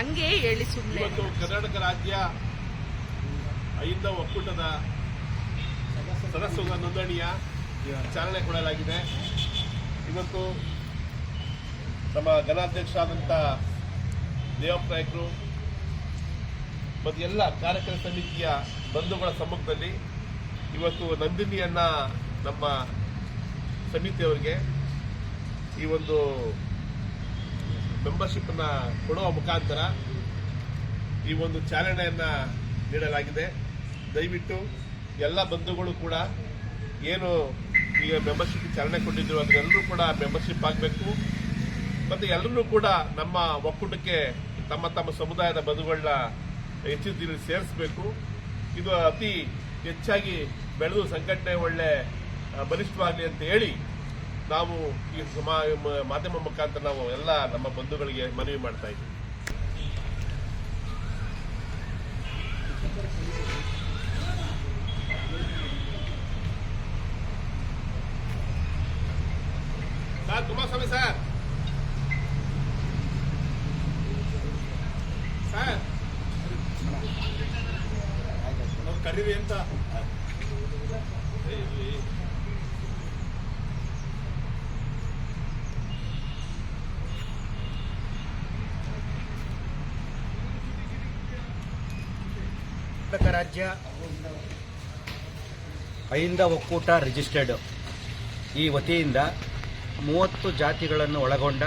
ಹಂಗೆ ಹೇಳಿ ಸುಮ್ಮನೆ ಕರ್ನಾಟಕ ರಾಜ್ಯ ಐದ ಒಕ್ಕೂಟದ ಸದಸ್ಯರ ನೋಂದಣಿಯ ಚಾಲನೆ ಕೊಡಲಾಗಿದೆ. ಇವತ್ತು ನಮ್ಮ ಘನಾಧ್ಯಕ್ಷರಾದಂಥ ದೇವಪ್ಪ ನಾಯಕರು, ಮತ್ತು ಎಲ್ಲ ಕಾರ್ಯಕ್ರಮ ಸಮಿತಿಯ ಬಂಧುಗಳ ಸಮ್ಮುಖದಲ್ಲಿ ಇವತ್ತು ನಂದಿನಿಯನ್ನ ನಮ್ಮ ಸಮಿತಿಯವರಿಗೆ ಈ ಒಂದು ಮೆಂಬರ್ಶಿಪ್ಪನ್ನು ಕೊಡುವ ಮುಖಾಂತರ ಈ ಒಂದು ಚಾಲನೆಯನ್ನ ನೀಡಲಾಗಿದೆ. ದಯವಿಟ್ಟು ಎಲ್ಲ ಬಂಧುಗಳು ಕೂಡ ಏನು ಈಗ ಮೆಂಬರ್ಶಿಪ್ ಚಾಲನೆ ಕೊಟ್ಟಿದ್ರು ಅದರೆಲ್ಲರೂ ಕೂಡ ಮೆಂಬರ್ಶಿಪ್ ಆಗಬೇಕು. ಮತ್ತು ಎಲ್ಲರೂ ಕೂಡ ನಮ್ಮ ಒಕ್ಕೂಟಕ್ಕೆ ತಮ್ಮ ತಮ್ಮ ಸಮುದಾಯದ ಬಂಧುಗಳನ್ನ ಹೆಚ್ಚಿನ ದಿನ ಸೇರಿಸಬೇಕು. ಇದು ಅತಿ ಹೆಚ್ಚಾಗಿ ಬೆಳೆದು ಸಂಘಟನೆ ಒಳ್ಳೆ ಬಲಿಷ್ಠವಾಗಲಿ ಅಂತ ಹೇಳಿ ನಾವು ಈ ಸಮಾ ಮಾಧ್ಯಮ ಮುಖಾಂತರ ನಾವು ಎಲ್ಲ ನಮ್ಮ ಬಂಧುಗಳಿಗೆ ಮನವಿ ಮಾಡ್ತಾ ಇದ್ದೀವಿ. Sir, Kumaraswamy sir. ಸರ್. ಕರೀರಿ ಅಂತ. ರಾಜ್ಯ ಅಹಿಂದ ಒಕ್ಕೂಟ ರಿಜಿಸ್ಟರ್ಡ್ ಈ ವತಿಯಿಂದ ಮೂವತ್ತು ಜಾತಿಗಳನ್ನು ಒಳಗೊಂಡ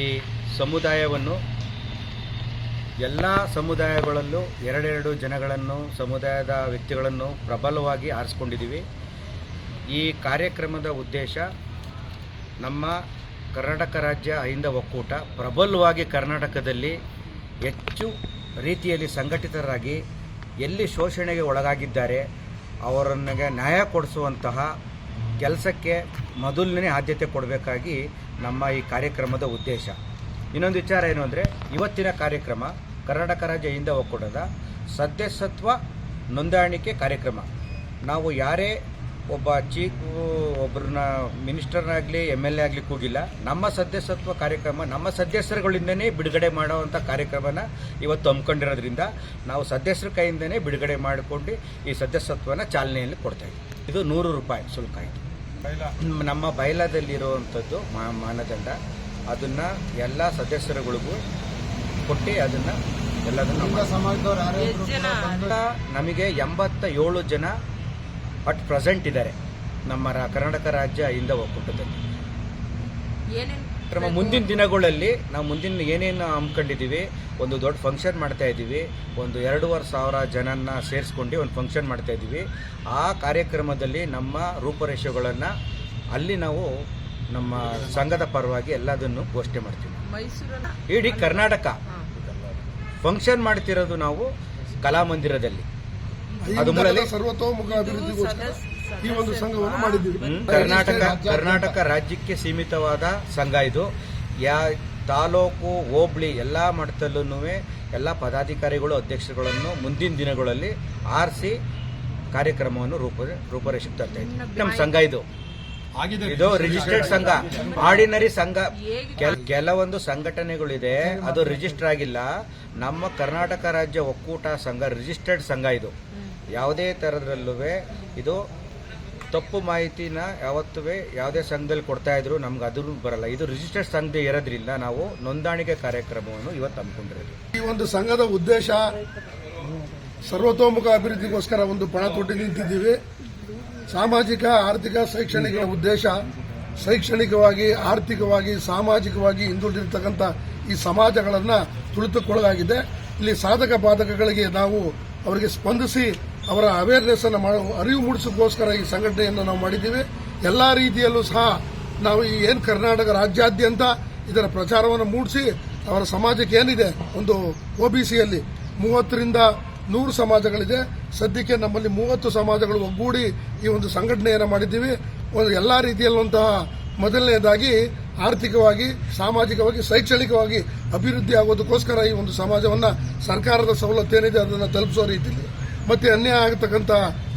ಈ ಸಮುದಾಯವನ್ನು, ಎಲ್ಲ ಸಮುದಾಯಗಳಲ್ಲೂ ಎರಡೆರಡು ಜನಗಳನ್ನು, ಸಮುದಾಯದ ವ್ಯಕ್ತಿಗಳನ್ನು ಪ್ರಬಲವಾಗಿ ಆರಿಸ್ಕೊಂಡಿದ್ದೀವಿ. ಈ ಕಾರ್ಯಕ್ರಮದ ಉದ್ದೇಶ ನಮ್ಮ ಕರ್ನಾಟಕ ರಾಜ್ಯ ಅಹಿಂದ ಒಕ್ಕೂಟ ಪ್ರಬಲವಾಗಿ ಕರ್ನಾಟಕದಲ್ಲಿ ಹೆಚ್ಚು ರೀತಿಯಲ್ಲಿ ಸಂಘಟಿತರಾಗಿ ಎಲ್ಲಿ ಶೋಷಣೆಗೆ ಒಳಗಾಗಿದ್ದಾರೆ, ಅವರನ್ನಿಗೆ ನ್ಯಾಯ ಕೊಡಿಸುವಂತಹ ಕೆಲಸಕ್ಕೆ ಮೊದಲನೇ ಆದ್ಯತೆ ಕೊಡಬೇಕಾಗಿ ನಮ್ಮ ಈ ಕಾರ್ಯಕ್ರಮದ ಉದ್ದೇಶ. ಇನ್ನೊಂದು ವಿಚಾರ ಏನು ಅಂದರೆ, ಇವತ್ತಿನ ಕಾರ್ಯಕ್ರಮ ಕರ್ನಾಟಕ ರಾಜ್ಯ ಹಿಂದೆ ಒಕ್ಕೂಟದ ಸದಸ್ಯತ್ವ ನೋಂದಾಣಿಕೆ ಕಾರ್ಯಕ್ರಮ. ನಾವು ಯಾರೇ ಒಬ್ಬ ಚೀಫ್ ಒಬ್ಬರನ್ನ ಮಿನಿಸ್ಟರ್ನಾಗಲಿ ಎಂ ಎಲ್ ಎ ಆಗಲಿ ಕೂಗಿಲ್ಲ. ನಮ್ಮ ಸದಸ್ಯತ್ವ ಕಾರ್ಯಕ್ರಮ ನಮ್ಮ ಸದಸ್ಯರುಗಳಿಂದನೇ ಬಿಡುಗಡೆ ಮಾಡುವಂಥ ಕಾರ್ಯಕ್ರಮನ ಇವತ್ತು ಹಮ್ಮಿಕೊಂಡಿರೋದ್ರಿಂದ ನಾವು ಸದಸ್ಯರ ಕೈಯಿಂದನೇ ಬಿಡುಗಡೆ ಮಾಡಿಕೊಂಡು ಈ ಸದಸ್ಯತ್ವನ ಚಾಲನೆಯಲ್ಲಿ ಕೊಡ್ತಾ ಇದ್ದೀವಿ. ಇದು ನೂರು ರೂಪಾಯಿ ಶುಲ್ಕ ಆಯಿತು ನಮ್ಮ ಬಯಲಾದಲ್ಲಿರುವಂಥದ್ದು ಮಾ- ಮಾನದಂಡ. ಅದನ್ನು ಎಲ್ಲ ಸದಸ್ಯರುಗಳಿಗೂ ಕೊಟ್ಟು ಅದನ್ನು ಎಲ್ಲದನ್ನು ನಮಗೆ ಎಂಬತ್ತ ಏಳು ಜನ ಅಟ್ ಪ್ರೆಸೆಂಟ್ ಇದ್ದಾರೆ. ನಮ್ಮ ಕರ್ನಾಟಕ ರಾಜ್ಯ ಇಂದ ಒಕ್ಕೂಟದಲ್ಲಿ. ನಮ್ಮ ಕ್ರಮ ಮುಂದಿನ ದಿನಗಳಲ್ಲಿ ನಾವು ಮುಂದಿನ ಏನೇನು ಹಮ್ಮಿಕೊಂಡಿದ್ದೀವಿ ಒಂದು ದೊಡ್ಡ ಫಂಕ್ಷನ್ ಮಾಡ್ತಾ ಇದ್ದೀವಿ ಒಂದು ಎರಡೂವರೆ ಸಾವಿರ ಜನನ ಸೇರಿಸ್ಕೊಂಡು ಒಂದು ಫಂಕ್ಷನ್ ಮಾಡ್ತಾ ಇದ್ದೀವಿ. ಆ ಕಾರ್ಯಕ್ರಮದಲ್ಲಿ ನಮ್ಮ ರೂಪರೇಷೆಗಳನ್ನು ಅಲ್ಲಿ ನಾವು ನಮ್ಮ ಸಂಘದ ಪರವಾಗಿ ಎಲ್ಲದನ್ನು ಘೋಷಣೆ ಮಾಡ್ತೀವಿ. ಇಡೀ ಕರ್ನಾಟಕ. ಫಂಕ್ಷನ್ ಮಾಡ್ತಿರೋದು ನಾವು ಕಲಾಮಂದಿರದಲ್ಲಿ ಅದು ಅಹಿಂದದ ಸರ್ವತೋಮುಖ ಅಭಿವೃದ್ಧಿಗೋಸ್ಕರ ಈ ಒಂದು ಸಂಘವನ್ನು ಮಾಡಿದ್ದೀವಿ. ಕರ್ನಾಟಕ ಕರ್ನಾಟಕ ರಾಜ್ಯಕ್ಕೆ ಸೀಮಿತವಾದ ಸಂಘ ಇದು. ಯಾ ತಾಲೂಕು ಹೋಬಳಿ ಎಲ್ಲ ಮಟ್ಟದಲ್ಲೂ ಎಲ್ಲ ಪದಾಧಿಕಾರಿಗಳು ಅಧ್ಯಕ್ಷರುಗಳನ್ನು ಮುಂದಿನ ದಿನಗಳಲ್ಲಿ ಆರಿಸಿ ಕಾರ್ಯಕ್ರಮವನ್ನು ರೂಪ ರೂಪರೇಷೆಗೆ ತರ್ತಾ ಇದ್ದೀವಿ ನಮ್ಮ ಸಂಘ ಇದು. ಇದು ರಿಜಿಸ್ಟರ್ಡ್ ಸಂಘ. ಆರ್ಡಿನರಿ ಸಂಘ. ಕೆಲ- ಕೆಲವೊಂದು ಸಂಘಟನೆಗಳಿದೆ ಅದು ರಿಜಿಸ್ಟರ್ ಆಗಿಲ್ಲ. ನಮ್ಮ ಕರ್ನಾಟಕ ರಾಜ್ಯ ಒಕ್ಕೂಟ ಸಂಘ ರಿಜಿಸ್ಟರ್ಡ್ ಸಂಘ ಇದು. ಯಾವುದೇ ಥರದ್ರಲ್ಲೂ ಇದು ತಪ್ಪು ಮಾಹಿತಿನ ಯಾವತ್ತೂ ಯಾವುದೇ ಸಂಘದಲ್ಲಿ ಕೊಡ್ತಾ ಇದ್ರು ನಮ್ಗೆ ಅದು ಬರಲ್ಲ. ಇದು ರಿಜಿಸ್ಟರ್ಡ್ ಸಂಘ ಇರೋದ್ರಿಂದ ನಾವು ನೋಂದಾಣಿಕೆ ಕಾರ್ಯಕ್ರಮವನ್ನು ಇವತ್ತು ಹಮ್ಮಿಕೊಂಡಿರೋದು. ಈ ಒಂದು ಸಂಘದ ಉದ್ದೇಶ ಸರ್ವತೋಮುಖ ಅಭಿವೃದ್ಧಿಗೋಸ್ಕರ ಒಂದು ಪಣ ತೊಟ್ಟಿ ನಿಂತಿದ್ದೀವಿ. ಸಾಮಾಜಿಕ, ಆರ್ಥಿಕ ಶೈಕ್ಷಣಿಕ ಉದ್ದೇಶ ಶೈಕ್ಷಣಿಕವಾಗಿ, ಆರ್ಥಿಕವಾಗಿ, ಸಾಮಾಜಿಕವಾಗಿ ಹಿಂದುಳಿದಿರ್ತಕ್ಕಂಥ ಈ ಸಮಾಜಗಳನ್ನು ತುಳಿತುಕೊಳ್ಳಲಾಗಿದೆ. ಇಲ್ಲಿ ಸಾಧಕ ಬಾಧಕಗಳಿಗೆ ನಾವು ಅವರಿಗೆ ಸ್ಪಂದಿಸಿ ಅವರ ಅವೇರ್ನೆಸ್ ಅನ್ನು ಅರಿವು ಮೂಡಿಸೋಕ್ಕೋಸ್ಕರ ಈ ಸಂಘಟನೆಯನ್ನು ನಾವು ಮಾಡಿದ್ದೀವಿ. ಎಲ್ಲ ರೀತಿಯಲ್ಲೂ ಸಹ ನಾವು ಈ ಏನು ಕರ್ನಾಟಕ ರಾಜ್ಯಾದ್ಯಂತ ಇದರ ಪ್ರಚಾರವನ್ನು ಮೂಡಿಸಿ ಅವರ ಸಮಾಜಕ್ಕೆ ಏನಿದೆ ಒಂದು ಒ ಬಿ ಸಿಯಲ್ಲಿ ಮೂವತ್ತರಿಂದ ನೂರು ಸಮಾಜಗಳಿದೆ. ಸದ್ಯಕ್ಕೆ ನಮ್ಮಲ್ಲಿ ಮೂವತ್ತು ಸಮಾಜಗಳು ಒಗ್ಗೂಡಿ ಈ ಒಂದು ಸಂಘಟನೆಯನ್ನು ಮಾಡಿದ್ದೀವಿ. ಒಂದು ಎಲ್ಲ ರೀತಿಯಲ್ಲಂತಹ ಮೊದಲನೆಯದಾಗಿ ಆರ್ಥಿಕವಾಗಿ, ಸಾಮಾಜಿಕವಾಗಿ, ಶೈಕ್ಷಣಿಕವಾಗಿ ಅಭಿವೃದ್ಧಿ ಆಗೋದಕ್ಕೋಸ್ಕರ ಈ ಒಂದು ಸಮಾಜವನ್ನು ಸರ್ಕಾರದ ಸವಲತ್ತು ಏನಿದೆ ಅದನ್ನು ತಲುಪಿಸೋ ರೀತಿಯಲ್ಲಿ. ಮತ್ತೆ ಅನ್ಯಾಯ ಆಗತಕ್ಕಂಥ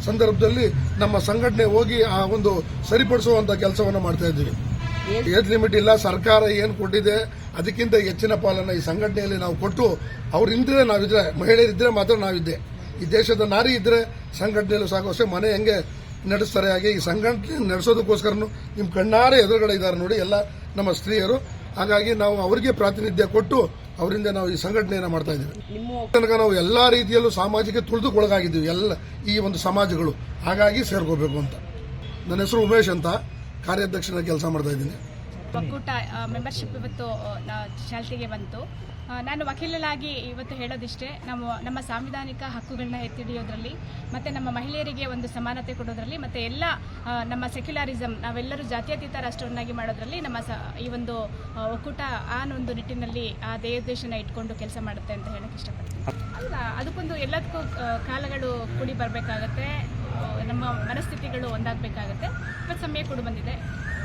ಸಂದರ್ಭದಲ್ಲಿ ನಮ್ಮ ಸಂಘಟನೆ ಹೋಗಿ ಆ ಒಂದು ಸರಿಪಡಿಸುವಂತ ಕೆಲಸವನ್ನು ಮಾಡ್ತಾ ಇದ್ದೀವಿ. ಏಜ್ ಲಿಮಿಟ್ ಇಲ್ಲ, ಸರ್ಕಾರ ಏನು ಕೊಟ್ಟಿದೆ, ಅದಕ್ಕಿಂತ ಹೆಚ್ಚಿನ ಪಾಲನ್ನ ಈ ಸಂಘಟನೆಯಲ್ಲಿ ನಾವು ಕೊಟ್ಟು ಅವ್ರಿದ್ರೆ ನಾವಿದ್ರೆ, ಮಹಿಳೆಯರಿದ್ರೆ ಮಾತ್ರ ನಾವಿದ್ದೆ. ಈ ದೇಶದ ನಾರಿ ಇದ್ರೆ ಸಂಘಟನೆಯಲ್ಲೂ ಸಾಕು ಮನೆ ಹೆಂಗೆ ನಡೆಸ್ತಾರೆ ಹಾಗೆ ಈ ಸಂಘಟನೆ ನಡೆಸೋದಕ್ಕೋಸ್ಕರನು ನಿಮ್ಮ ಕಣ್ಣಾರೆ ಎದುರುಗಡೆ ಇದ್ದಾರೆ ನೋಡಿ ಎಲ್ಲ ನಮ್ಮ ಸ್ತ್ರೀಯರು. ಹಾಗಾಗಿ ನಾವು ಅವರಿಗೆ ಪ್ರಾತಿನಿಧ್ಯ ಕೊಟ್ಟು ಅವರಿಂದ ನಾವು ಈ ಸಂಘಟನೆಯನ್ನು ಮಾಡ್ತಾ ಇದ್ದೀವಿ. ನಿಮ್ಮ ತನಕ ನಾವು ಎಲ್ಲ ರೀತಿಯಲ್ಲೂ ಸಾಮಾಜಿಕ ತುಳಿದುಕೊಳಗಾಗಿದ್ದೀವಿ ಎಲ್ಲ ಈ ಒಂದು ಸಮಾಜಗಳು. ಹಾಗಾಗಿ ಸೇರ್ಕೋಬೇಕು ಅಂತ. ನನ್ನ ಹೆಸರು ಉಮೇಶ್ ಅಂತ. ಕಾರ್ಯಾಧ್ಯಕ್ಷನ ಕೆಲಸ ಮಾಡ್ತಾ ಇದ್ದೀನಿ. ಒಕ್ಕೂಟ ಮೆಂಬರ್ಶಿಪ್ ಇವತ್ತು ಚಾಲ್ತಿಗೆ ಬಂತು. ನಾನು ವಕೀಲರಾಗಿ ಇವತ್ತು ಹೇಳೋದಿಷ್ಟೇ, ನಾವು ನಮ್ಮ ಸಾಂವಿಧಾನಿಕ ಹಕ್ಕುಗಳನ್ನ ಎತ್ತಿಡಿಯೋದ್ರಲ್ಲಿ ಮತ್ತು ನಮ್ಮ ಮಹಿಳೆಯರಿಗೆ ಒಂದು ಸಮಾನತೆ ಕೊಡೋದ್ರಲ್ಲಿ, ಮತ್ತು ಎಲ್ಲ ನಮ್ಮ ಸೆಕ್ಯುಲಾರಿಸಮ್ ನಾವೆಲ್ಲರೂ ಜಾತ್ಯತೀತ ರಾಷ್ಟ್ರವನ್ನಾಗಿ ಮಾಡೋದ್ರಲ್ಲಿ ನಮ್ಮ ಈ ಒಂದು ಒಕ್ಕೂಟ ಆ ಒಂದು ನಿಟ್ಟಿನಲ್ಲಿ ಆ ದೇಶನ ಇಟ್ಕೊಂಡು ಕೆಲಸ ಮಾಡುತ್ತೆ ಅಂತ ಹೇಳಕ್ಕೆ ಇಷ್ಟಪಡ್ತೀನಿ. ಅಲ್ಲ, ಅದಕ್ಕೊಂದು ಎಲ್ಲದಕ್ಕೂ ಕಾಲಗಳು ಕೂಡಿ ಬರಬೇಕಾಗತ್ತೆ ನಮ್ಮ ಮನಸ್ಥಿತಿಗಳು ಒಂದಾಗಬೇಕಾಗತ್ತೆ, ಮತ್ತು ಸಮಯ ಕೂಡ ಬಂದಿದೆ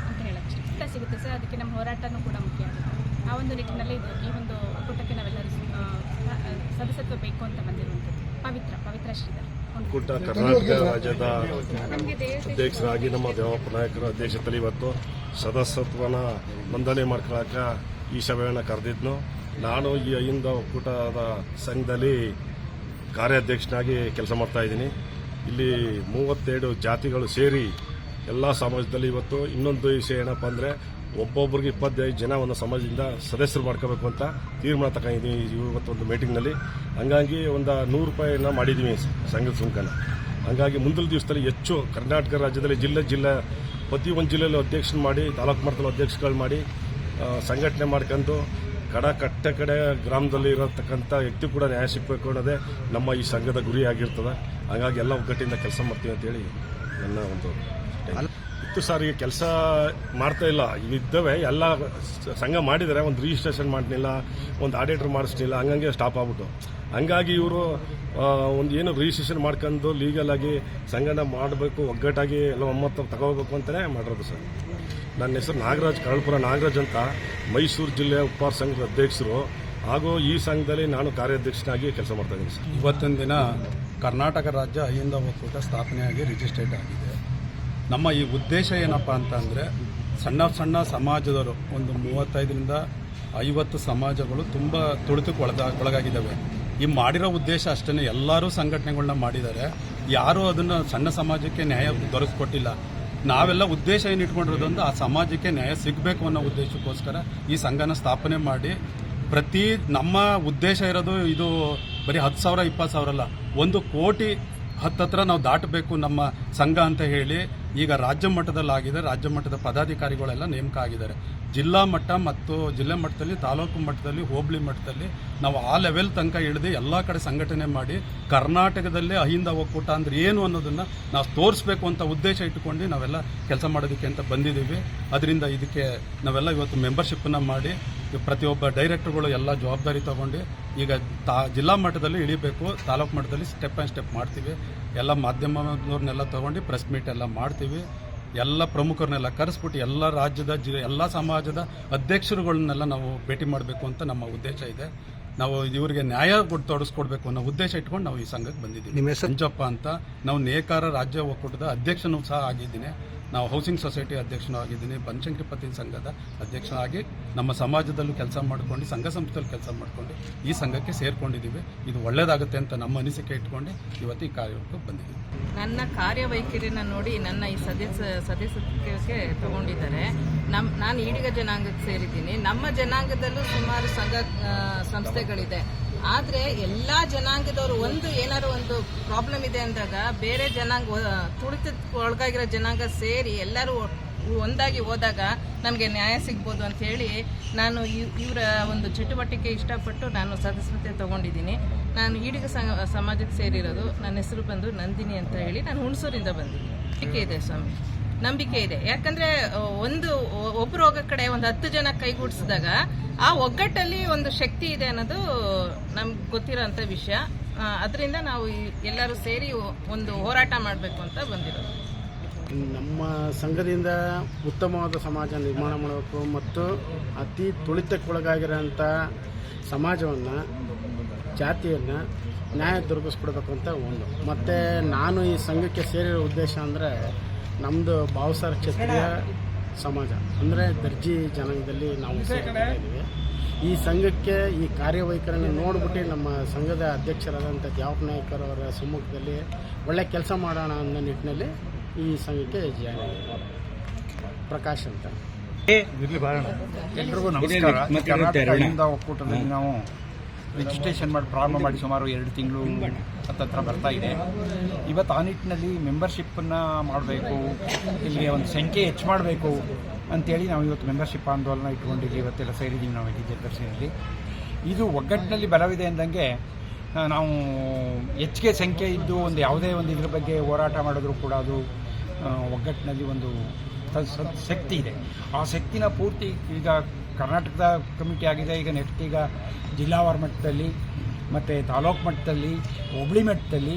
ಅಂತ ಹೇಳಕ್ಕೆ ಇಷ್ಟ ಸಿಗುತ್ತೆ ಸರ್, ಅದಕ್ಕೆ ನಮ್ಮ ಹೋರಾಟನೂ ಕೂಡ ಮುಖ್ಯ. ಆ ಒಂದು ನಿಟ್ಟಿನಲ್ಲಿ ಈ ಒಂದು ಒಕ್ಕೂಟಕ್ಕೆ ನಾವೆಲ್ಲರೂ ಸದಸ್ಯತ್ವ ಬೇಕು ಅಂತ ಬಂದಿರುವಂಥದ್ದು. ಪವಿತ್ರ ಪವಿತ್ರ ಶ್ರೀಧರ್. ಒಕ್ಕೂಟ ಕರ್ನಾಟಕ ರಾಜ್ಯದ ಅಧ್ಯಕ್ಷರಾಗಿ ನಮ್ಮ ದೇವಪ್ಪ ನಾಯಕರ ಅಧ್ಯಕ್ಷತೆಯಲ್ಲಿ ಇವತ್ತು ಸದಸ್ಯತ್ವನ ನೋಂದಣಿ ಮಾಡ್ಕೊಳಕ ಈ ಸಭೆಯನ್ನು ಕರೆದಿದ್ನು ನಾನು ಈ ಅಹಿಂದ ಒಕ್ಕೂಟದ ಸಂಘದಲ್ಲಿ ಕಾರ್ಯಾಧ್ಯಕ್ಷನಾಗಿ ಕೆಲಸ ಮಾಡ್ತಾ ಇದ್ದೀನಿ. ಇಲ್ಲಿ ಮೂವತ್ತೆರಡು ಜಾತಿಗಳು ಸೇರಿ ಎಲ್ಲ ಸಮಾಜದಲ್ಲಿ ಇವತ್ತು ಇನ್ನೊಂದು ವಿಷಯ ಏನಪ್ಪ ಅಂದರೆ ಒಬ್ಬೊಬ್ಬರಿಗೆ ಇಪ್ಪತ್ತೈದು ಜನ ಒಂದು ಸಮಾಜದಿಂದ ಸದಸ್ಯರು ಮಾಡ್ಕೋಬೇಕು ಅಂತ ತೀರ್ಮಾನ ತಗೊಂಡಿದ್ದೀವಿ ಇವತ್ತೊಂದು ಮೀಟಿಂಗ್ನಲ್ಲಿ. ಹಂಗಾಗಿ ಒಂದು ನೂರು ರೂಪಾಯಿನ ಮಾಡಿದ್ದೀವಿ ಸಂಘದ ಸುಂಕನ. ಹಂಗಾಗಿ ಮುಂದಿನ ದಿವಸದಲ್ಲಿ ಹೆಚ್ಚು ಕರ್ನಾಟಕ ರಾಜ್ಯದಲ್ಲಿ ಜಿಲ್ಲೆ ಜಿಲ್ಲೆ, ಪ್ರತಿ ಒಂದು ಜಿಲ್ಲೆಯಲ್ಲೂ ಅಧ್ಯಕ್ಷನ ಮಾಡಿ, ತಾಲೂಕು ಮಟ್ಟದಲ್ಲಿ ಅಧ್ಯಕ್ಷಗಳು ಮಾಡಿ ಸಂಘಟನೆ ಮಾಡ್ಕೊಂಡು ಕಡ ಕಟ್ಟ ಕಡೆ ಗ್ರಾಮದಲ್ಲಿ ಇರತಕ್ಕಂಥ ವ್ಯಕ್ತಿ ಕೂಡ ನ್ಯಾಯ ಸಿಗಬೇಕು ಅನ್ನೋದೇ ನಮ್ಮ ಈ ಸಂಘದ ಗುರಿ ಆಗಿರ್ತದೆ. ಹಾಗಾಗಿ ಎಲ್ಲ ಒಗ್ಗಟ್ಟಿಂದ ಕೆಲಸ ಮಾಡ್ತೀವಿ ಅಂತೇಳಿ ನನ್ನ ಒಂದು ಇತ್ತು ಸಾರಿಗೆ ಕೆಲಸ ಮಾಡ್ತಾ ಇಲ್ಲ. ಇದ್ದವೇ, ಎಲ್ಲ ಸಂಘ ಮಾಡಿದರೆ ಒಂದು ರಿಜಿಸ್ಟ್ರೇಷನ್ ಮಾಡಲಿಲ್ಲ, ಒಂದು ಆಡಿಟರ್ ಮಾಡಿಸ್ಲಿಲ್ಲ, ಹಂಗಂಗೆ ಸ್ಟಾಪ್ ಆಗ್ಬಿಟ್ಟು. ಹಂಗಾಗಿ ಇವರು ಒಂದು ಏನು ರಿಜಿಸ್ಟ್ರೇಷನ್ ಮಾಡ್ಕೊಂಡು ಲೀಗಲ್ ಆಗಿ ಸಂಘನ ಮಾಡಬೇಕು, ಒಗ್ಗಟ್ಟಾಗಿ ಎಲ್ಲ ಒಮ್ಮತ್ತು ತಗೋಬೇಕು ಅಂತಲೇ ಮಾಡಿರೋದು ಸರ್. ನನ್ನ ಹೆಸರು ನಾಗರಾಜ್, ಕರಳ್ಪುರ ನಾಗರಾಜ್ ಅಂತ ಮೈಸೂರು ಜಿಲ್ಲೆಯ ಉಪ್ಪಾರ ಸಂಘದ ಅಧ್ಯಕ್ಷರು. ಹಾಗೂ ಈ ಸಂಘದಲ್ಲಿ ನಾನು ಕಾರ್ಯಾಧ್ಯಕ್ಷನಾಗಿ ಕೆಲಸ ಮಾಡ್ತಾ ಇದ್ದೀನಿ ಸರ್. ಇವತ್ತಿನ ದಿನ ಕರ್ನಾಟಕ ರಾಜ್ಯ ಅಹಿಂದ ಒಕ್ಕೂಟ ಸ್ಥಾಪನೆಯಾಗಿ ರಿಜಿಸ್ಟ್ರೇಟ್ ಆಗಿದೆ. ನಮ್ಮ ಈ ಉದ್ದೇಶ ಏನಪ್ಪ ಅಂತಂದರೆ ಸಣ್ಣ ಸಣ್ಣ ಸಮಾಜದವರು, ಒಂದು ಮೂವತ್ತೈದರಿಂದ ಐವತ್ತು ಸಮಾಜಗಳು ತುಂಬ ತುಳಿತಕ್ಕೆ ಒಳಗ ಒಳಗಾಗಿದ್ದಾವೆ. ಈ ಮಾಡಿರೋ ಉದ್ದೇಶ ಅಷ್ಟೇ ಎಲ್ಲರೂ ಸಂಘಟನೆಗಳನ್ನ ಮಾಡಿದ್ದಾರೆ. ಯಾರೂ ಅದನ್ನು ಸಣ್ಣ ಸಮಾಜಕ್ಕೆ ನ್ಯಾಯ ದೊರಕಿಸ್ಕೊಟ್ಟಿಲ್ಲ ನಾವೆಲ್ಲ ಉದ್ದೇಶ ಏನು ಇಟ್ಕೊಂಡಿರೋದಂದ್ರೆ ಆ ಸಮಾಜಕ್ಕೆ ನ್ಯಾಯ ಸಿಗಬೇಕು ಅನ್ನೋ ಉದ್ದೇಶಕ್ಕೋಸ್ಕರ ಈ ಸಂಘನ ಸ್ಥಾಪನೆ ಮಾಡಿ, ಪ್ರತಿ ನಮ್ಮ ಉದ್ದೇಶ ಇರೋದು ಇದು ಬರೀ ಹತ್ತು ಸಾವಿರ, ಇಪ್ಪತ್ತು ಸಾವಿರ ಅಲ್ಲ, ಒಂದು ಕೋಟಿ ಹತ್ತತ್ರ ನಾವು ದಾಟಬೇಕು ನಮ್ಮ ಸಂಘ ಅಂತ ಹೇಳಿ ಈಗ ರಾಜ್ಯ ಮಟ್ಟದಲ್ಲಾಗಿದೆ, ರಾಜ್ಯ ಮಟ್ಟದ ಪದಾಧಿಕಾರಿಗಳೆಲ್ಲ ನೇಮಕ ಆಗಿದ್ದಾರೆ ಜಿಲ್ಲಾ ಮಟ್ಟ ಮತ್ತು ಜಿಲ್ಲೆ ಮಟ್ಟದಲ್ಲಿ, ತಾಲೂಕು ಮಟ್ಟದಲ್ಲಿ, ಹೋಬಳಿ ಮಟ್ಟದಲ್ಲಿ ನಾವು ಆ ಲೆವೆಲ್ ತನಕ ಇಳಿದು ಎಲ್ಲ ಕಡೆ ಸಂಘಟನೆ ಮಾಡಿ, ಕರ್ನಾಟಕದಲ್ಲೇ ಅಹಿಂದ ಒಕ್ಕೂಟ ಅಂದ್ರೆ ಏನು ಅನ್ನೋದನ್ನ ನಾವು ತೋರಿಸ್ಬೇಕು ಅಂತ ಉದ್ದೇಶ ಇಟ್ಟುಕೊಂಡು ನಾವೆಲ್ಲ ಕೆಲಸ ಮಾಡೋದಕ್ಕೆ ಅಂತ ಬಂದಿದ್ದೀವಿ. ಅದರಿಂದ ಇದಕ್ಕೆ ನಾವೆಲ್ಲ ಇವತ್ತು ಮೆಂಬರ್ಶಿಪ್ಪನ್ನು ಮಾಡಿ ಪ್ರತಿಯೊಬ್ಬ ಡೈರೆಕ್ಟರ್ಗಳು ಎಲ್ಲ ಜವಾಬ್ದಾರಿ ತಗೊಂಡು ಈಗ ತಾ ಜಿಲ್ಲಾ ಮಟ್ಟದಲ್ಲಿ ಇಳಿಬೇಕು ತಾಲೂಕು ಮಟ್ಟದಲ್ಲಿ ಸ್ಟೆಪ್ ಆ್ಯಂಡ್ ಸ್ಟೆಪ್ ಮಾಡ್ತೀವಿ. ಎಲ್ಲ ಮಾಧ್ಯಮದವ್ರನ್ನೆಲ್ಲ ತಗೊಂಡು ಪ್ರೆಸ್ ಮೀಟ್ ಎಲ್ಲ ಮಾಡ್ತೀವಿ. ಎಲ್ಲ ಪ್ರಮುಖರನ್ನೆಲ್ಲ ಕರೆಸ್ಬಿಟ್ಟು ಎಲ್ಲ ರಾಜ್ಯದ ಜಿ ಎಲ್ಲ ಸಮಾಜದ ಅಧ್ಯಕ್ಷರುಗಳನ್ನೆಲ್ಲ ನಾವು ಭೇಟಿ ಮಾಡಬೇಕು ಅಂತ ನಮ್ಮ ಉದ್ದೇಶ ಇದೆ. ನಾವು ಇವರಿಗೆ ನ್ಯಾಯ ಕೊಟ್ಟು ತೊಡಸ್ಕೊಡ್ಬೇಕು ಅನ್ನೋ ಉದ್ದೇಶ ಇಟ್ಕೊಂಡು ನಾವು ಈ ಸಂಘಕ್ಕೆ ಬಂದಿದ್ದೀವಿ. ಸಂಜಪ್ಪ ಅಂತ ನಾವು ನೇಕಾರ ರಾಜ್ಯ ಒಕ್ಕೂಟದ ಅಧ್ಯಕ್ಷನೂ ಸಹ ಆಗಿದ್ದೀನಿ. ನಾವು ಹೌಸಿಂಗ್ ಸೊಸೈಟಿ ಅಧ್ಯಕ್ಷನಾಗಿದ್ದೀನಿ. ಆಗಿದ್ದೀನಿ ಪತಿ ಸಂಘದ ಅಧ್ಯಕ್ಷನಾಗಿ ನಮ್ಮ ಸಮಾಜದಲ್ಲೂ ಕೆಲಸ ಮಾಡ್ಕೊಂಡು, ಸಂಘ ಸಂಸ್ಥೆಯಲ್ಲಿ ಕೆಲಸ ಮಾಡ್ಕೊಂಡು ಈ ಸಂಘಕ್ಕೆ ಸೇರ್ಕೊಂಡಿದ್ದೀವಿ. ಇದು ಒಳ್ಳೆಯದಾಗುತ್ತೆ ಅಂತ ನಮ್ಮ ಅನಿಸಿಕೆ ಇಟ್ಕೊಂಡು ಇವತ್ತು ಈ ಕಾರ್ಯಕ್ಕೆ ಬಂದಿದ್ದೀವಿ. ನನ್ನ ಕಾರ್ಯವೈಖರಿನ ನೋಡಿ ನನ್ನ ಈ ಸದಸ್ಯ, ಸದಸ್ಯತ್ವಕ್ಕೆ ತಗೊಂಡಿದ್ದಾರೆ. ನಮ್ಮ ನಾನು ಈಡಿಗ ಜನಾಂಗಕ್ಕೆ ಸೇರಿದ್ದೀನಿ. ನಮ್ಮ ಜನಾಂಗದಲ್ಲೂ ಸುಮಾರು ಸಂಘ ಸಂಸ್ಥೆಗಳಿದೆ. ಆದ್ರೆ ಎಲ್ಲಾ ಜನಾಂಗದವರು ಒಂದು ಏನಾದ್ರು ಒಂದು ಪ್ರಾಬ್ಲಮ್ ಇದೆ ಅಂದಾಗ ಬೇರೆ ಜನಾಂಗ ತುಳಿತ ಒಳಗಾಗಿರೋ ಜನಾಂಗ ಸೇರಿ ಎಲ್ಲರೂ ಒಂದಾಗಿ ಹೋದಾಗ ನಮಗೆ ನ್ಯಾಯ ಸಿಗ್ಬೋದು ಅಂತ ಹೇಳಿ ನಾನು ಇವರ ಒಂದು ಚಟುವಟಿಕೆ ಇಷ್ಟಪಟ್ಟು ನಾನು ಸದಸ್ಯತೆ ತಗೊಂಡಿದ್ದೀನಿ. ನಾನು ಈಡಿಗ ಸಮಾಜಕ್ಕೆ ಸೇರಿರೋದು. ನನ್ನ ಹೆಸರು ಬಂದು ನಂದಿನಿ ಅಂತ ಹೇಳಿ ನಾನು ಹುಣಸೂರಿಂದ ಬಂದಿದ್ದೀನಿ. ಇದೆ ಸ್ವಾಮಿ. ನಂಬಿಕೆ ಇದೆ. ಯಾಕಂದ್ರೆ ಒಂದು ಒಬ್ರು ಹೋಗೋ ಕಡೆ ಒಂದು ಹತ್ತು ಜನ ಕೈಗೂಡಿಸಿದಾಗ ಆ ಒಗ್ಗಟ್ಟಲ್ಲಿ ಒಂದು ಶಕ್ತಿ ಇದೆ ಅನ್ನೋದು ನಮ್ಗೆ ಗೊತ್ತಿರೋಂಥ ವಿಷಯ. ಅದರಿಂದ ನಾವು ಎಲ್ಲರೂ ಸೇರಿ ಒಂದು ಹೋರಾಟ ಮಾಡಬೇಕು ಅಂತ ಬಂದಿರೋದು. ನಮ್ಮ ಸಂಘದಿಂದ ಉತ್ತಮವಾದ ಸಮಾಜ ನಿರ್ಮಾಣ ಮಾಡಬೇಕು ಮತ್ತು ಅತಿ ತುಳಿತಕ್ಕೊಳಗಾಗಿರೋಂಥ ಸಮಾಜವನ್ನು, ಜಾತಿಯನ್ನು ನ್ಯಾಯ ದೊರಕಿಸ್ಕೊಡ್ಬೇಕು ಅಂತ ಒಂದು. ಮತ್ತು ನಾನು ಈ ಸಂಘಕ್ಕೆ ಸೇರಿರೋ ಉದ್ದೇಶ ಅಂದರೆ ನಮ್ಮದು ಭಾವಸಾರ ಕ್ಷತ್ರಿಯ ಸಮಾಜ. ಅಂದರೆ ದರ್ಜಿ ಜನಾಂಗದಲ್ಲಿ ನಾವು ಇದ್ದೀವಿ. ಈ ಸಂಘಕ್ಕೆ ಈ ಕಾರ್ಯವೈಖರಿಯನ್ನು ನೋಡ್ಬಿಟ್ಟು ನಮ್ಮ ಸಂಘದ ಅಧ್ಯಕ್ಷರಾದಂಥ ದ್ಯಾವಪ್ಪ ನಾಯಕರವರ ಅವರ ಸಮ್ಮುಖದಲ್ಲಿ ಒಳ್ಳೆ ಕೆಲಸ ಮಾಡೋಣ ಅನ್ನೋ ನಿಟ್ಟಿನಲ್ಲಿ ಈ ಸಂಘಕ್ಕೆ ಜಾಯ್ನ್. ಪ್ರಕಾಶ್ ಅಂತ. ಎಲ್ರಿಗೂ ನಮಸ್ಕಾರ. ಒಕ್ಕೂಟದಲ್ಲಿ ನಾವು ರಿಜಿಸ್ಟ್ರೇಷನ್ ಮಾಡಿ ಪ್ರಾರಂಭ ಮಾಡಿ ಸುಮಾರು ಎರಡು ತಿಂಗಳು ಹತ್ತತ್ರ ಬರ್ತಾ ಇದೆ. ಇವತ್ತು ಆ ನಿಟ್ಟಿನಲ್ಲಿ ಮೆಂಬರ್ಶಿಪ್ಪನ್ನು ಮಾಡಬೇಕು ಇಲ್ಲಿ ಒಂದು ಸಂಖ್ಯೆ ಹೆಚ್ಚು ಮಾಡಬೇಕು ಅಂತೇಳಿ ನಾವು ಇವತ್ತು ಮೆಂಬರ್ಶಿಪ್ ಆಂದೋಲನ ಇಟ್ಕೊಂಡಿದ್ದೀವಿ ಇವತ್ತೆಲ್ಲ ಸೇರಿದ್ದೀವಿ ನಾವು ಇಲ್ಲಿ ದರ್ಶನದಲ್ಲಿ ಇದು ಒಗ್ಗಟ್ಟಿನಲ್ಲಿ ಬಲವಿದೆ ಅಂದಂಗೆ ನಾವು ಹೆಚ್ಚಿಗೆ ಸಂಖ್ಯೆ ಇದ್ದು ಒಂದು ಯಾವುದೇ ಒಂದು ಇದ್ರ ಬಗ್ಗೆ ಹೋರಾಟ ಮಾಡಿದ್ರು ಕೂಡ ಅದು ಒಗ್ಗಟ್ಟಿನಲ್ಲಿ ಒಂದು ಶಕ್ತಿ ಇದೆ. ಆ ಶಕ್ತಿನ ಪೂರ್ತಿ ಈಗ ಕರ್ನಾಟಕದ ಕಮಿಟಿ ಆಗಿದೆ. ಈಗ ನೆಕ್ಸ್ಟ್ ಈಗ ಜಿಲ್ಲಾವಾರ ಮಟ್ಟದಲ್ಲಿ ಮತ್ತು ತಾಲೂಕು ಮಟ್ಟದಲ್ಲಿ, ಹೋಬಳಿ ಮಟ್ಟದಲ್ಲಿ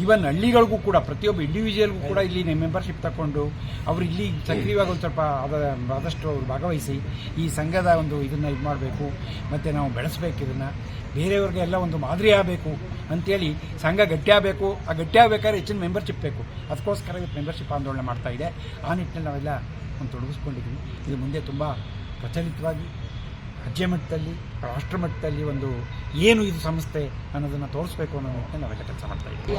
ಈವನ್ ಹಳ್ಳಿಗಳಿಗೂ ಕೂಡ, ಪ್ರತಿಯೊಬ್ಬ ಇಂಡಿವಿಜುವಲ್ಗೂ ಕೂಡ ಇಲ್ಲಿ ಮೆಂಬರ್ಶಿಪ್ ತಗೊಂಡು ಅವರು ಇಲ್ಲಿ ಸಕ್ರಿಯವಾಗಿ ಒಂದು ಸ್ವಲ್ಪ ಅದ, ಆದಷ್ಟು ಅವರು ಭಾಗವಹಿಸಿ ಈ ಸಂಘದ ಒಂದು ಇದನ್ನು ಇದು ಮಾಡಬೇಕು, ಮತ್ತು ನಾವು ಬೆಳೆಸಬೇಕು ಇದನ್ನು. ಬೇರೆಯವ್ರಿಗೆ ಎಲ್ಲ ಒಂದು ಮಾದರಿ ಆಗಬೇಕು ಅಂತೇಳಿ ಸಂಘ ಗಟ್ಟಿಯಾಗಬೇಕು ಆ ಗಟ್ಟಿಯಾಗಬೇಕಾದ್ರೆ ಹೆಚ್ಚಿನ ಮೆಂಬರ್ಶಿಪ್ ಬೇಕು. ಅದಕ್ಕೋಸ್ಕರ ಇವತ್ತು ಮೆಂಬರ್ಶಿಪ್ ಆಂದೋಲನ ಮಾಡ್ತಾ ಇದೆ. ಆ ನಿಟ್ಟಿನಲ್ಲಿ ನಾವೆಲ್ಲ ಒಂದು ತೊಡಗಿಸ್ಕೊಂಡಿದ್ದೀವಿ ಇದು ಮುಂದೆ ತುಂಬ ಪ್ರಚಲಿತವಾಗಿ ರಾಜ್ಯ ಮಟ್ಟದಲ್ಲಿ ರಾಷ್ಟ್ರ ಮಟ್ಟದಲ್ಲಿ ಒಂದು ಏನು ಇದು ಸಂಸ್ಥೆ ಅನ್ನೋದನ್ನು ತೋರಿಸ್ಬೇಕು ಅನ್ನೋ ನಿಟ್ಟಿನಲ್ಲಿ ನಾವೆಲ್ಲ ಕೆಲಸ ಮಾಡ್ತಾ ಇದ್ದೀವಿ.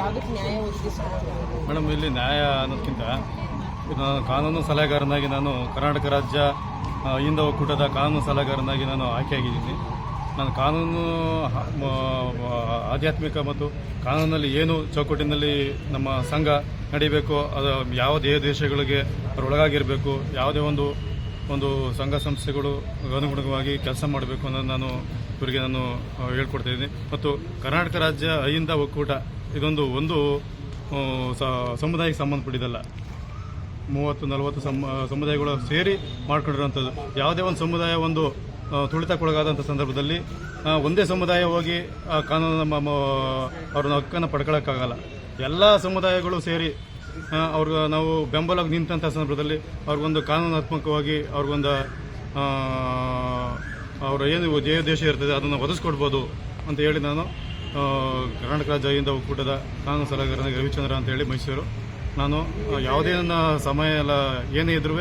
ಮೇಡಮ್ ಇಲ್ಲಿ ನ್ಯಾಯ ಅನ್ನೋದಕ್ಕಿಂತ ನಾನು ಕಾನೂನು ಸಲಹೆಗಾರನಾಗಿ ನಾನು ಕರ್ನಾಟಕ ರಾಜ್ಯ ಹಿಂದ ಒಕ್ಕೂಟದ ಕಾನೂನು ಸಲಹೆಗಾರನಾಗಿ ನಾನು ಆಯ್ಕೆಯಾಗಿದ್ದೀನಿ. ನಾನು ಕಾನೂನು ಆಧ್ಯಾತ್ಮಿಕ ಮತ್ತು ಕಾನೂನಲ್ಲಿ ಏನು ಚೌಕಟ್ಟಿನಲ್ಲಿ ನಮ್ಮ ಸಂಘ ನಡಿಬೇಕು ಅದು ಯಾವ ದೇಹ ದೇಶಗಳಿಗೆ ಅದರೊಳಗಾಗಿರಬೇಕು ಒಳಗಾಗಿರಬೇಕು ಯಾವುದೇ ಒಂದು ಒಂದು ಸಂಘ ಸಂಸ್ಥೆಗಳು ಅನುಗುಣವಾಗಿ ಕೆಲಸ ಮಾಡಬೇಕು ಅನ್ನೋದು ನಾನು ಇವರಿಗೆ ನಾನು ಆ, ಹೇಳ್ಕೊಡ್ತಾ ಇದ್ದೀನಿ. ಮತ್ತು ಕರ್ನಾಟಕ ರಾಜ್ಯ ಅಹಿಂದ ಒಕ್ಕೂಟ ಇದೊಂದು ಒಂದು ಸಮುದಾಯಕ್ಕೆ ಸಂಬಂಧಪಟ್ಟಿದ್ದಲ್ಲ. ಮೂವತ್ತು ನಲವತ್ತು ಸಮ ಸಮುದಾಯಗಳು ಸೇರಿ ಮಾಡ್ಕೊಂಡಿರುವಂಥದ್ದು. ಯಾವುದೇ ಒಂದು ಸಮುದಾಯ ಒಂದು ತುಳಿತಕ್ಕೊಳಗಾದಂಥ ಸಂದರ್ಭದಲ್ಲಿ ಒಂದೇ ಸಮುದಾಯ ಹೋಗಿ ಕಾನೂನು ಅವ್ರನ್ನ ಹಕ್ಕನ್ನು ಪಡ್ಕೊಳ್ಳೋಕ್ಕಾಗಲ್ಲ ಎಲ್ಲ ಸಮುದಾಯಗಳು ಸೇರಿ ಅವ್ರಿಗೆ ನಾವು ಬೆಂಬಲವಾಗಿ ನಿಂತಂಥ ಸಂದರ್ಭದಲ್ಲಿ ಅವ್ರಿಗೊಂದು ಕಾನೂನಾತ್ಮಕವಾಗಿ ಅವ್ರಿಗೊಂದು ಅವರ ಏನು ದೇಶ ಇರ್ತದೆ ಅದನ್ನು ಒದಗಿಸ್ಕೊಡ್ಬೋದು ಅಂತ ಹೇಳಿ ನಾನು ಕರ್ನಾಟಕ ರಾಜ್ಯ ಹಿಂದ ಒಕ್ಕೂಟದ ಕಾನೂನು ಸಲಹೆಗಾರನಾಗಿ ರವಿಚಂದ್ರ ಅಂತ ಹೇಳಿ ಮೈಸೂರು. ನಾನು ಯಾವುದೇ ನನ್ನ ಸಮಯ ಎಲ್ಲ ಏನೇ ಇದ್ರೂ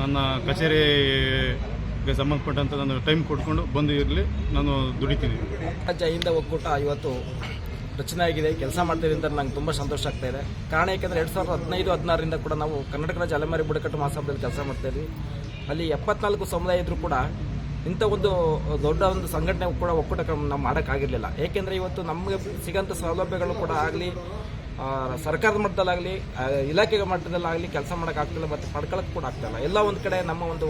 ನನ್ನ ಕಚೇರಿಗೆ ಸಂಬಂಧಪಟ್ಟಂತ ನಾನು ಟೈಮ್ ಕೊಟ್ಕೊಂಡು ಬಂದು ಇರಲಿ, ನಾನು ದುಡಿತೀನಿ. ರಾಜ್ಯ ಹಿಂದ ಒಕ್ಕೂಟ ಇವತ್ತು ರಚನೆ ಆಗಿದೆ ಕೆಲಸ ಅಂತ ನಂಗೆ ತುಂಬ ಸಂತೋಷ ಆಗ್ತಾ ಇದೆ. ಕಾರಣ ಏಕೆಂದರೆ ಎರಡು ಸಾವಿರದ ಹದಿನೈದು, ಹದಿನಾರರಿಂದ ಕೂಡ ನಾವು ಕರ್ನಾಟಕ ರಾಜ್ಯ ಅಲೆಮಾರಿ ಬುಡಕಟ್ಟು ಮಹಾಸಭೆಯಲ್ಲಿ ಕೆಲಸ ಮಾಡ್ತಾ ಇದ್ವಿ. ಅಲ್ಲಿ ಎಪ್ಪತ್ನಾಲ್ಕು ಸಮುದಾಯ ಇದ್ದರೂ ಕೂಡ ಇಂಥ ಒಂದು ದೊಡ್ಡ ಒಂದು ಸಂಘಟನೆ ಕೂಡ ಒಕ್ಕೂಟ ನಾವು ಮಾಡೋಕ್ಕಾಗಿರಲಿಲ್ಲ ಏಕೆಂದರೆ ಇವತ್ತು ನಮಗೆ ಸಿಗೋಂಥ ಸೌಲಭ್ಯಗಳು ಕೂಡ ಆಗಲಿ ಸರ್ಕಾರದ ಮಟ್ಟದಲ್ಲಾಗಲಿ ಇಲಾಖೆಯ ಮಟ್ಟದಲ್ಲಾಗಲಿ ಕೆಲಸ ಮಾಡೋಕ್ಕಾಗ್ತಿಲ್ಲ ಮತ್ತು ಪಡ್ಕೊಳ್ಳೋಕೆ ಕೂಡ ಆಗ್ತಾಯಿಲ್ಲ ಎಲ್ಲ ಒಂದು ಕಡೆ ನಮ್ಮ ಒಂದು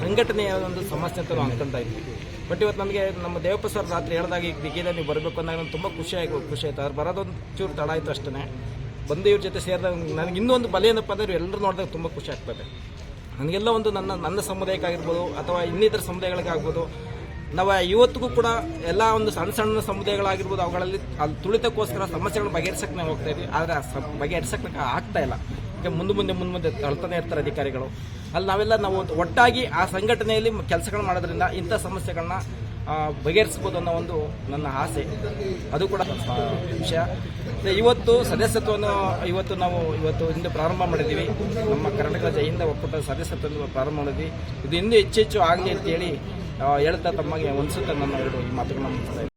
ಸಂಘಟನೆಯ ಒಂದು ಸಮಸ್ಯೆ ಅಂತ ನಾವು ಅನ್ಕೊಂತ ಇದ್ವಿ. ಬಟ್ ಇವತ್ತು ನನಗೆ ನಮ್ಮ ದೇವಪ್ಪ ಸರ್ ರಾತ್ರಿ ಹೇಳಿದಾಗ ಈಗ ದಿಗ್ಗಿದೆ ನೀವು ಬರಬೇಕು ಅಂದಾಗ ನಂಗೆ ತುಂಬ ಖುಷಿ ಆಗಿ ಖುಷಿ ಆಯ್ತು. ಅವ್ರು ಬರೋದೊಂದು ಚೂರು ತಡ ಆಯಿತು ಅಷ್ಟೇ ಬಂದು ಇವ್ರ ಜೊತೆ ಸೇರಿದಾಗ ನನಗೆ ಇನ್ನೊಂದು ಬಲ ಏನಪ್ಪ ಅಂದರೆ ಎಲ್ಲರೂ ನೋಡಿದಾಗ ತುಂಬ ಖುಷಿ ಆಗ್ತದೆ. ನನಗೆಲ್ಲ ಒಂದು ನನ್ನ ನನ್ನ ಸಮುದಾಯಕ್ಕಾಗಿರ್ಬೋದು ಅಥವಾ ಇನ್ನಿತರ ಸಮುದಾಯಗಳಿಗಾಗ್ಬೋದು ನಾವು ಇವತ್ತಿಗೂ ಕೂಡ ಎಲ್ಲ ಒಂದು ಸಣ್ಣ ಸಣ್ಣ ಸಮುದಾಯಗಳಾಗಿರ್ಬೋದು ಅವುಗಳಲ್ಲಿ ಅಲ್ಲಿ ತುಳಿತಕ್ಕೋಸ್ಕರ ಸಮಸ್ಯೆಗಳು ಬಗೆಹರಿಸಕ್ಕೆ ನಾವು ಹೋಗ್ತಾ ಇದ್ವಿ. ಆದರೆ ಆ ಸ- ಬಗೆಹರಿಸಕ್ಕೆ ಆಗ್ತಾ ಇಲ್ಲ. ಮುಂದೆ ಮುಂದೆ ಮುಂದೆ ಮುಂದೆ ತಳ್ತಾನೆ ಇರ್ತಾರೆ ಅಧಿಕಾರಿಗಳು. ಅಲ್ಲಿ ನಾವೆಲ್ಲ ನಾವು ಒಟ್ಟಾಗಿ ಆ ಸಂಘಟನೆಯಲ್ಲಿ ಕೆಲಸಗಳು ಮಾಡೋದ್ರಿಂದ ಇಂಥ ಸಮಸ್ಯೆಗಳನ್ನ ಬಗೆಹರಿಸ್ಬೋದು ಅನ್ನೋ ಒಂದು ನನ್ನ ಆಸೆ. ಅದು ಕೂಡ ವಿಷಯ. ಇವತ್ತು ಸದಸ್ಯತ್ವವನ್ನು, ಇವತ್ತು ನಾವು ಇವತ್ತು ಇಂದು ಪ್ರಾರಂಭ ಮಾಡಿದ್ದೀವಿ. ನಮ್ಮ ಕರ್ನಾಟಕ ಜಯಿಂದ ಒಕ್ಕೂಟ ಸದಸ್ಯತ್ವವನ್ನು ಪ್ರಾರಂಭ ಮಾಡಿದ್ವಿ. ಇದು ಇನ್ನೂ ಹೆಚ್ಚು ಹೆಚ್ಚು ಆಗಲಿ ಅಂತೇಳಿ ಹೇಳ್ತಾ ತಮಗೆ ಅನಿಸುತ್ತೆ ನನ್ನ ಎರಡು ಈ ಮಾತುಗಳನ್ನ.